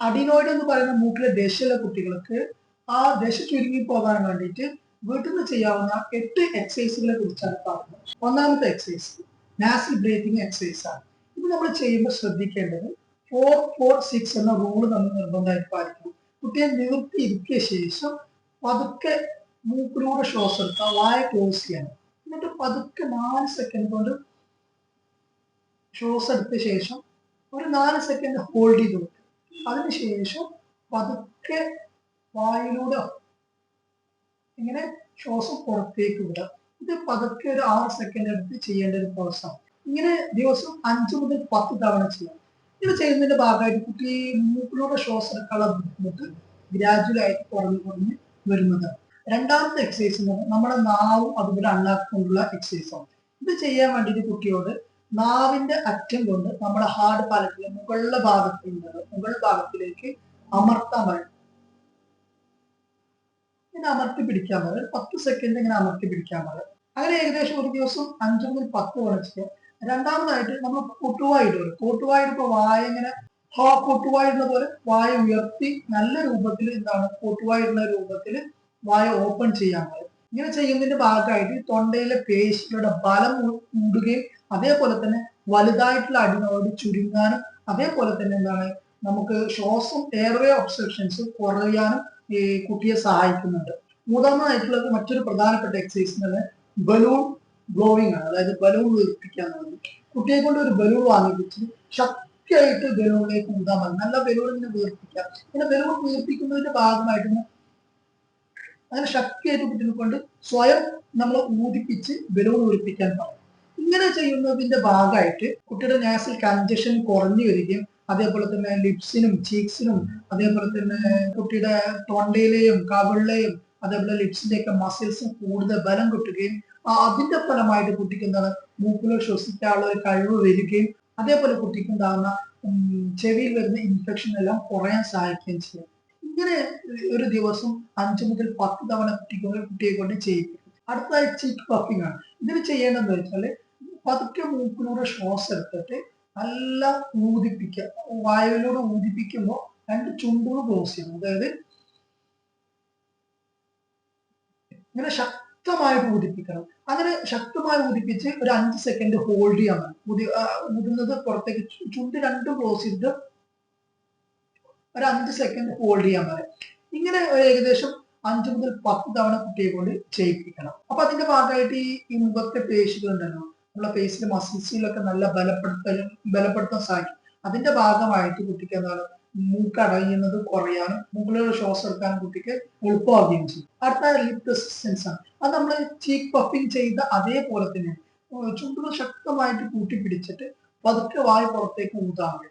Adenoid എന്ന് പറയുന്ന മൂക്കിലെ ദശയുള്ള കുട്ടികൾക്ക് ആ ദശ ചുരുങ്ങി പോകാൻ വേണ്ടിയിട്ട് വീട്ടിൽ നിന്ന് ചെയ്യാവുന്ന എട്ട് എക്സസൈസുകളെ കുറിച്ചാണ് പറയുന്നത് ഒന്നാമത്തെ എക്സസൈസ് നാസൽ ബ്രീത്തിങ് എക്സസൈസ് ആണ്. ഇത് നമ്മൾ ചെയ്യുമ്പോൾ ശ്രദ്ധിക്കേണ്ടത് ഫോർ ഫോർ സിക്സ് എന്ന റൂൾ നമ്മൾ നിർബന്ധമായിട്ട് പാലിക്കണം. കുട്ടിയെ നിവർത്തി ഇരിക്കിയ ശേഷം പതുക്കെ മൂക്കിലൂടെ ശ്വാസം എടുക്കുക. വായ ക്ലോസ് ചെയ്യണം. എന്നിട്ട് പതുക്കെ നാല് സെക്കൻഡ് കൊണ്ട് ശ്വാസം എടുത്ത ശേഷം ഒരു നാല് സെക്കൻഡ് ഹോൾഡ് ചെയ്ത് വെക്കുക. അതിനുശേഷം പതുക്കെ വായിലൂടെ ഇങ്ങനെ ശ്വാസം പുറത്തേക്ക് വിടുക. ഇത് പതുക്കെ ഒരു ആറ് സെക്കൻഡ് എടുത്ത് ചെയ്യേണ്ട ഒരു പ്രോസസ്സാണ് ഇങ്ങനെ ദിവസം അഞ്ചു മുതൽ പത്ത് തവണ ചെയ്യാം. ഇത് ചെയ്യുന്നതിന്റെ ഭാഗമായിട്ട് കുട്ടി മൂക്കിലൂടെ ശ്വാസം എടുക്കാനുള്ള ബുദ്ധിമുട്ട് ഗ്രാജുവലായിട്ട് കുറഞ്ഞു കുറഞ്ഞ് വരുന്നത്. രണ്ടാമത്തെ എക്സസൈസ് എന്ന് പറഞ്ഞാൽ നമ്മുടെ നാവും അതുപോലെ അണ്ണാക്കൊണ്ടുള്ള എക്സസൈസ് ആണ്. ഇത് ചെയ്യാൻ വേണ്ടിയിട്ട് കുട്ടിയോട് നാവിന്റെ അറ്റം കൊണ്ട് നമ്മുടെ ഹാർഡ് പാലറ്റിലെ മുകളിലെ ഭാഗത്തിൽ നിന്നത് മുകൾ ഭാഗത്തിലേക്ക് അമർത്താൻ പറയും ഇങ്ങനെ അമർത്തി പിടിക്കാൻ പറയും പത്ത് സെക്കൻഡ് ഇങ്ങനെ അമർത്തി പിടിക്കാൻ പറയും അങ്ങനെ ഏകദേശം ഒരു ദിവസം അഞ്ചു മുതൽ പത്ത് വരച്ച് രണ്ടാമതായിട്ട് നമ്മൾ കൊട്ടുവായിട്ട് വരും കൊട്ടുവായിട്ട് ഇപ്പൊ വായ ഇങ്ങനെ ഹോ കൂട്ടുവായിരുന്ന പോലെ വായ ഉയർത്തി നല്ല രൂപത്തിൽ എന്താണ്? കൂട്ടുവായിരുന്ന രൂപത്തിൽ വായ ഓപ്പൺ ചെയ്യാൻ പറയും ഇങ്ങനെ ചെയ്യുന്നതിന്റെ ഭാഗമായിട്ട് ഈ തൊണ്ടയിലെ പേശികളുടെ ബലം കൂടുകയും അതേപോലെ തന്നെ വലുതായിട്ടുള്ള അടിനോട് ചുരുങ്ങാനും അതേപോലെ തന്നെ എന്താണ് നമുക്ക് ശ്വാസം എയർവേ ഒബ്സ്ട്രക്ഷൻസ് കുറയാനും ഈ കുട്ടിയെ സഹായിക്കുന്നുണ്ട്. മൂന്നാമതായിട്ടുള്ളത് മറ്റൊരു പ്രധാനപ്പെട്ട എക്സസൈസ് എന്ന് ബലൂൺ ബ്ലോവിങ് ആണ്. അതായത് ബലൂൺ വീർപ്പിക്കുക എന്നുള്ളത് കുട്ടിയെ കൊണ്ട് ഒരു ബലൂൺ വാങ്ങിപ്പിച്ച് ശക്തിയായിട്ട് ബലൂണിലേക്ക് ഊതാൻ നല്ല ബലൂൺ ഇങ്ങനെ വീർപ്പിക്കുക. ഇങ്ങനെ ബലൂൺ വീർപ്പിക്കുന്നതിന്റെ ഭാഗമായിട്ട് അങ്ങനെ ശക്തിയായിട്ട് കുട്ടിനെ സ്വയം നമ്മളെ ഊതിപ്പിച്ച് ബലൂൺ ഒഴിപ്പിക്കാൻ പറയും ഇങ്ങനെ ചെയ്യുന്നതിന്റെ ഭാഗമായിട്ട് കുട്ടിയുടെ നാസിൽ കൺജഷൻ കുറഞ്ഞു വരികയും അതേപോലെ തന്നെ ലിപ്സിനും ചീക്സിനും അതേപോലെ തന്നെ കുട്ടിയുടെ തൊണ്ടയിലെയും കവിളിലെയും അതേപോലെ ലിപ്സിന്റെ ഒക്കെ മസിൽസും കൂടുതൽ ബലം കിട്ടുകയും അതിന്റെ ഫലമായിട്ട് കുട്ടിക്ക് എന്താണ് മൂക്കിലോ ശ്വസിക്കാനുള്ള ഒരു കഴിവ് വരികയും അതേപോലെ കുട്ടിക്ക് ഉണ്ടാകുന്ന ചെവിയിൽ വരുന്ന ഇൻഫെക്ഷൻ എല്ലാം കുറയാൻ സഹായിക്കുകയും ചെയ്യും. ഇങ്ങനെ ഒരു ദിവസം അഞ്ചു മുതൽ പത്ത് തവണ കുട്ടിക്ക് കുട്ടിയെ കൊണ്ട് ചെയ്യും അടുത്തതായി ചീക്ക് പഫിംഗ് ആണ്. ഇതിന് ചെയ്യേണ്ടതെന്ന് വെച്ചാൽ പതുക്കെ മൂക്കിലൂടെ ശ്വാസം എടുത്തിട്ട് നല്ല ഊതിപ്പിക്കുക. വായുവിലൂടെ ഊതിപ്പിക്കുമ്പോൾ രണ്ട് ചുണ്ടുകൾ ക്ലോസ് ചെയ്യണം. അതായത് ഇങ്ങനെ ശക്തമായിട്ട് ഊതിപ്പിക്കണം. അങ്ങനെ ശക്തമായി ഊതിപ്പിച്ച് ഒരു അഞ്ച് സെക്കൻഡ് ഹോൾഡ് ചെയ്യാൻ ഊതി ഊതുന്നത് പുറത്തേക്ക് ചുണ്ട് രണ്ടും ക്ലോസ് ചെയ്തിട്ട് ഒരു അഞ്ച് സെക്കൻഡ് ഹോൾഡ് ചെയ്യാൻ പറയും. ഇങ്ങനെ ഒരു ഏകദേശം അഞ്ച് മുതൽ പത്ത് തവണ കുട്ടിയെ കൊണ്ട് ചെയ്യിപ്പിക്കണം. അപ്പൊ അതിന്റെ ഭാഗമായിട്ട് ഈ മുഖത്തെ പേശികൾ ഉണ്ടല്ലോ നമ്മളെ ഫേസിലെ മസിൽസിലൊക്കെ നല്ല ബലപ്പെടുത്തലും ബലപ്പെടുത്താൻ സാധിക്കും. അതിന്റെ ഭാഗമായിട്ട് കുട്ടിക്ക് എന്താണ് മൂക്ക് അടയുന്നത് കുറയാനും മുകളിലുള്ള ശ്വാസം എടുക്കാനും കുട്ടിക്ക് എളുപ്പമാവുകയും ചെയ്യും. അടുത്ത ലിപ് റെസിസ്റ്റൻസ് ആണ്. അത് നമ്മൾ ചീക്ക് പഫിങ് ചെയ്ത അതേപോലെ തന്നെ ചുണ്ടുകൾ ശക്തമായിട്ട് കൂട്ടിപ്പിടിച്ചിട്ട് പതുക്കെ വായ പുറത്തേക്ക് ഊതാൻ മതി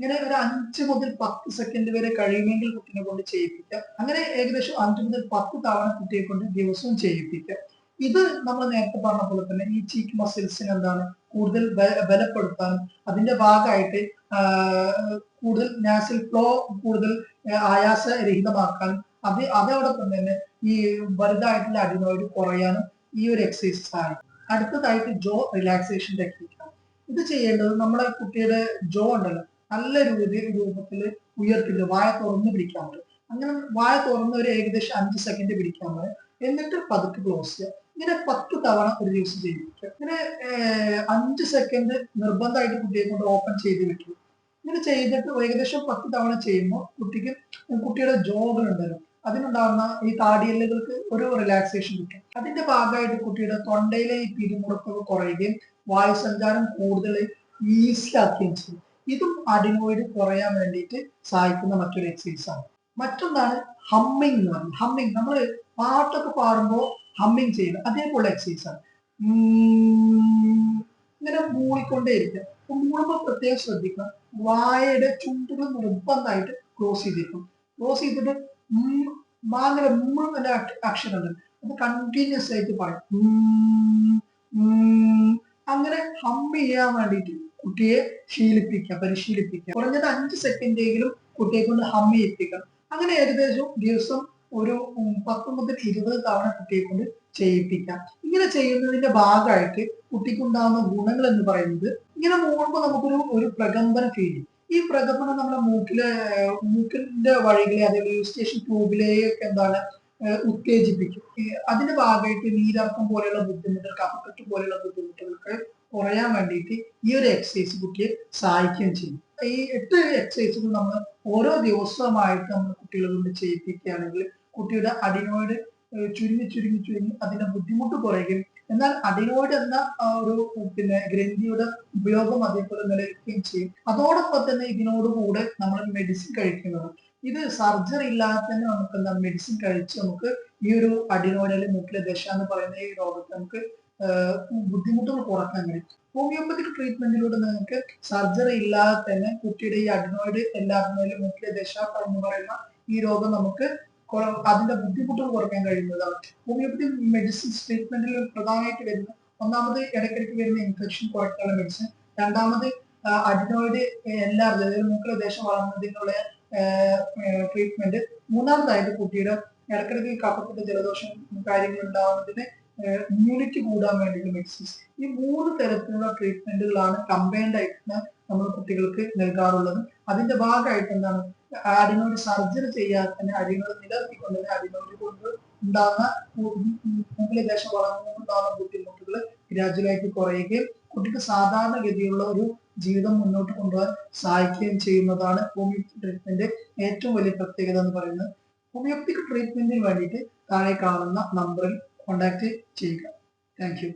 ഇങ്ങനെ ഒരു അഞ്ച് മുതൽ പത്ത് സെക്കൻഡ് വരെ കഴിയുമെങ്കിൽ കുട്ടിനെ കൊണ്ട് ചെയ്യിപ്പിക്കാം അങ്ങനെ ഏകദേശം അഞ്ച് മുതൽ പത്ത് തവണ കുട്ടിയെ കൊണ്ട് ദിവസവും ചെയ്യിപ്പിക്കാം ഇത് നമ്മൾ നേരത്തെ പറഞ്ഞ പോലെ തന്നെ ഈ ചീക്ക് മസിൽസിന് എന്താണ്? കൂടുതൽ ബലപ്പെടുത്താനും അതിന്റെ ഭാഗമായിട്ട് കൂടുതൽ നാസിൽ ഫ്ലോ കൂടുതൽ ആയാസ ആയാസരഹിതമാക്കാനും അത് അതോടൊപ്പം തന്നെ ഈ വലുതായിട്ടുള്ള അടിനോയിഡ് കുറയാനും ഈ ഒരു എക്സസൈസ് സഹായിക്കും. അടുത്തതായിട്ട് ജോ റിലാക്സേഷൻ ടെക്നിക്കാണ് ഇത് ചെയ്യേണ്ടത് നമ്മുടെ കുട്ടിയുടെ ജോ ഉണ്ടല്ലോ. നല്ല രൂപ രൂപത്തിൽ ഉയർത്തില്ല. വായ തുറന്ന് പിടിക്കാൻ പറ്റും. അങ്ങനെ വായ തുറന്ന് ഒരു ഏകദേശം അഞ്ച് സെക്കൻഡ് പിടിക്കാൻ പറ്റും. എന്നിട്ട് പതുക്കെ ക്ലോസ് ചെയ്യുക. ഇങ്ങനെ പത്ത് തവണ ഒരു ദിവസം ചെയ്യിപ്പിക്കുക. ഇങ്ങനെ അഞ്ച് സെക്കൻഡ് നിർബന്ധമായിട്ട് കുട്ടിയെ കൊണ്ട് ഓപ്പൺ ചെയ്ത് വെക്കും ഇങ്ങനെ ചെയ്തിട്ട് ഏകദേശം പത്ത് തവണ ചെയ്യുമ്പോൾ കുട്ടിക്ക് കുട്ടിയുടെ ജോബ് ഉണ്ടല്ലോ. അതിനുണ്ടാകുന്ന ഈ താടിയല്ലുകൾക്ക് ഒരു റിലാക്സേഷൻ കിട്ടും. അതിന്റെ ഭാഗമായിട്ട് കുട്ടിയുടെ തൊണ്ടയിലെ ഈ പിരിമുറുക്കൾ കുറയുകയും വായു സഞ്ചാരം കൂടുതൽ ഈസി ആക്കുകയും ചെയ്യും. ഇതും അഡിനോയിഡ് കുറയാൻ വേണ്ടിയിട്ട് സഹായിക്കുന്ന മറ്റൊരു എക്സസൈസ് ആണ്. മറ്റൊന്നാണ് ഹമ്മിങ് എന്ന് പറയുന്നത് ഹമ്മിങ് നമ്മൾ പാട്ടൊക്കെ പാടുമ്പോൾ ഹമ്മിങ് ചെയ്യുന്നത് അതേപോലെ എക്സസൈസ് ആണ്. ഇങ്ങനെ മൂളിക്കൊണ്ടേയിരിക്കുക അപ്പൊ മൂളുമ്പോൾ പ്രത്യേകം ശ്രദ്ധിക്കണം വായയുടെ ചുണ്ടുകൾ നിർബന്ധമായിട്ട് ക്ലോസ് ചെയ്തിരിക്കും. ക്ലോസ് ചെയ്തിട്ട് ഉമ്മ എന്ന അക്ഷരമുണ്ട് അത് കണ്ടിന്യൂസ് ആയിട്ട് ഉം. അങ്ങനെ ഹമ്മ് ചെയ്യാൻ വേണ്ടിയിട്ട് കുട്ടിയെ ശീലിപ്പിക്കുക പരിശീലിപ്പിക്കുക കുറഞ്ഞത് അഞ്ച് സെക്കൻഡെങ്കിലും കുട്ടിയെ കൊണ്ട് ഹമ്മ് ചെയ്യിപ്പിക്കണം അങ്ങനെ ഏകദേശം ദിവസം ഒരു പത്ത് മുതൽ ഇരുപത് തവണ കുട്ടിയെ കൊണ്ട് ചെയ്യിപ്പിക്കാം. ഇങ്ങനെ ചെയ്യുന്നതിന്റെ ഭാഗമായിട്ട് കുട്ടിക്കുണ്ടാകുന്ന ഗുണങ്ങൾ എന്ന് പറയുന്നത് ഇങ്ങനെ മൂടുമ്പോൾ നമുക്കൊരു ഒരു പ്രകമ്പന ഫീൽ ഈ പ്രകമ്പനം നമ്മുടെ മൂക്കിലെ മൂക്കിന്റെ വഴികളെ അതേപോലെ യൂസ്റ്റേഷൻ ട്യൂബിലെയൊക്കെ എന്താണ് ഉത്തേജിപ്പിക്കും. അതിന്റെ ഭാഗമായിട്ട് നീരർക്കം പോലെയുള്ള ബുദ്ധിമുട്ടുകൾ കഫക്കെട്ട് പോലെയുള്ള ബുദ്ധിമുട്ടുകൾക്ക് കുറയാൻ വേണ്ടിയിട്ട് ഈ ഒരു എക്സസൈസ് കുട്ടിയെ സഹായിക്കുകയും ചെയ്യും. ഈ എട്ട് എക്സസൈസുകൾ നമ്മൾ ഓരോ ദിവസമായിട്ട് നമ്മൾ കുട്ടികളെ കൊണ്ട് ചെയ്യിപ്പിക്കുകയാണെങ്കിൽ കുട്ടിയുടെ അഡിനോയിഡ് ചുരുങ്ങി ചുരുങ്ങി ചുരുങ്ങി അതിന്റെ ബുദ്ധിമുട്ട് കുറയുകയും എന്നാൽ അഡിനോയിഡ് എന്ന ഒരു പിന്നെ ഗ്രന്ഥിയുടെ ഉപയോഗം അതേപോലെ നിലനിൽക്കുകയും ചെയ്യും. അതോടൊപ്പം തന്നെ ഇതിനോടുകൂടെ നമ്മൾ മെഡിസിൻ കഴിക്കുന്നത്. ഇത് സർജറി ഇല്ലാതെ തന്നെ നമുക്ക് എന്താ മെഡിസിൻ കഴിച്ച് നമുക്ക് ഈ ഒരു അഡിനോയിഡ് അല്ലെങ്കിൽ മൂക്കിലെ ദശ എന്ന് പറയുന്ന ഈ രോഗത്തെ നമുക്ക് ബുദ്ധിമുട്ടുകൾ കുറയ്ക്കാൻ കഴിയും. ഹോമിയോപ്പതിക് ട്രീറ്റ്മെന്റിലൂടെ നിങ്ങൾക്ക് സർജറി ഇല്ലാതെ തന്നെ കുട്ടിയുടെ ഈ അഡിനോയിഡ് എല്ലാത്തിനും മുഖ്യ ദശ എന്ന് പറയുന്ന ഈ രോഗം നമുക്ക് അതിന്റെ ബുദ്ധിമുട്ടുകൾ കുറയ്ക്കാൻ കഴിയുന്നതാണ്. ഹോമിയോപ്പതി മെഡിസിൻ ട്രീറ്റ്മെന്റിൽ പ്രധാനമായിട്ട് വരുന്ന ഒന്നാമത് ഇടയ്ക്കിടയ്ക്ക് വരുന്ന ഇൻഫെക്ഷൻ കുറയ്ക്കാനുള്ള മെഡിസിൻ. രണ്ടാമത് അഡിനോയിഡ് എല്ലാ അതായത് മൂക്കിലെ ദേശം വളർന്നതിനുള്ള ട്രീറ്റ്മെന്റ്. മൂന്നാമതായിട്ട് കുട്ടിയുടെ ഇടയ്ക്കിടയ്ക്ക് കഫക്കെട്ട് ജലദോഷം കാര്യങ്ങൾ ഉണ്ടാവുന്നതിന് ഇമ്മ്യൂണിറ്റി കൂടാൻ വേണ്ടിയിട്ട് മെഡിസിൻസ് ഈ മൂന്ന് തരത്തിലുള്ള ട്രീറ്റ്മെന്റുകളാണ് കമ്പൈൻഡ് ആയിട്ട് നമ്മൾ കുട്ടികൾക്ക് നൽകാറുള്ളത്. അതിന്റെ ഭാഗമായിട്ട് എന്താണ്? അടിനോട് സർജറി ചെയ്യാതെ തന്നെ അടിനോട് നിലനിർത്തിക്കൊണ്ട് അടിനോട് കൊണ്ട് ഉണ്ടാകുന്ന ദേശം വളർന്നുകൊണ്ടുണ്ടാകുന്ന ബുദ്ധിമുട്ടുകൾ ഗ്രാജുവലായിട്ട് കുറയുകയും കുട്ടിക്ക് സാധാരണഗതിയുള്ള ഒരു ജീവിതം മുന്നോട്ട് കൊണ്ടുപോകാൻ സഹായിക്കുകയും ചെയ്യുന്നതാണ് ഹോമിയോപ്പതി ട്രീറ്റ്മെന്റ് ഏറ്റവും വലിയ പ്രത്യേകത എന്ന് പറയുന്നത്. ഹോമിയോപ്പതിക് ട്രീറ്റ്മെന്റിന് വേണ്ടിയിട്ട് താഴെ കാണുന്ന നമ്പറിൽ കോൺടാക്ട് ചെയ്യുക. താങ്ക്